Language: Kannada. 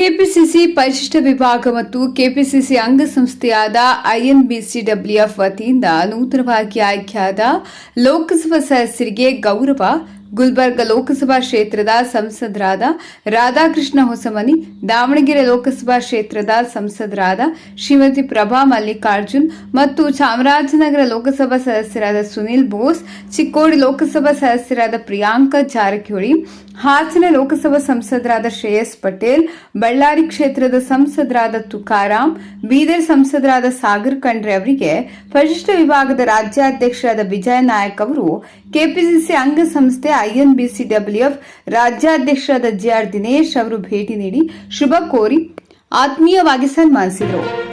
ಕೆಪಿಸಿಸಿ ಪರಿಶಿಷ್ಟ ವಿಭಾಗ ಮತ್ತು ಕೆಪಿಸಿಸಿ ಅಂಗಸಂಸ್ಥೆಯಾದ ಐಎನ್ಬಿಸಿಡಬ್ಲ್ಯೂಎಫ್ ವತಿಯಿಂದ ನೂತನವಾಗಿ ಆಯ್ಕೆಯಾದ ಲೋಕಸಭಾ ಸದಸ್ಯರಿಗೆ ಗೌರವ ಗುಲ್ಬರ್ಗ ಲೋಕಸಭಾ ಕ್ಷೇತ್ರದ ಸಂಸದರಾದ ರಾಧಾಕೃಷ್ಣ ಹೊಸಮನಿ, ದಾವಣಗೆರೆ ಲೋಕಸಭಾ ಕ್ಷೇತ್ರದ ಸಂಸದರಾದ ಶ್ರೀಮತಿ ಪ್ರಭಾ ಮಲ್ಲಿಕಾರ್ಜುನ್ ಮತ್ತು ಚಾಮರಾಜನಗರ ಲೋಕಸಭಾ ಸದಸ್ಯರಾದ ಸುನಿಲ್ ಬೋಸ್, ಚಿಕ್ಕೋಡಿ ಲೋಕಸಭಾ ಸದಸ್ಯರಾದ ಪ್ರಿಯಾಂಕಾ ಜಾರಕಿಹೊಳಿ, ಹಾಸನ ಲೋಕಸಭಾ ಸಂಸದರಾದ ಶ್ರೇಯಸ್ ಪಟೇಲ್, ಬಳ್ಳಾರಿ ಕ್ಷೇತ್ರದ ಸಂಸದರಾದ ತುಕಾರಾಂ, ಬೀದರ್ ಸಂಸದರಾದ ಸಾಗರ್ ಖಂಡ್ರೆ ಅವರಿಗೆ ಪರಿಶಿಷ್ಟ ವಿಭಾಗದ ರಾಜ್ಯಾಧ್ಯಕ್ಷರಾದ ವಿಜಯ ನಾಯಕ್ ಅವರು ಕೆಪಿಸಿಸಿ ಅಂಗಸಂಸ್ಥೆ ಐಎನ್ಬಿಸಿಡಬ್ಲ್ಯೂಎಫ್ ರಾಜ್ಯಾಧ್ಯಕ್ಷರಾದ ಜಿಆರ್ ದಿನೇಶ್ ಅವರು ಭೇಟಿ ನೀಡಿ ಶುಭ ಕೋರಿ ಆತ್ಮೀಯವಾಗಿ ಸನ್ಮಾನಿಸಿದರು.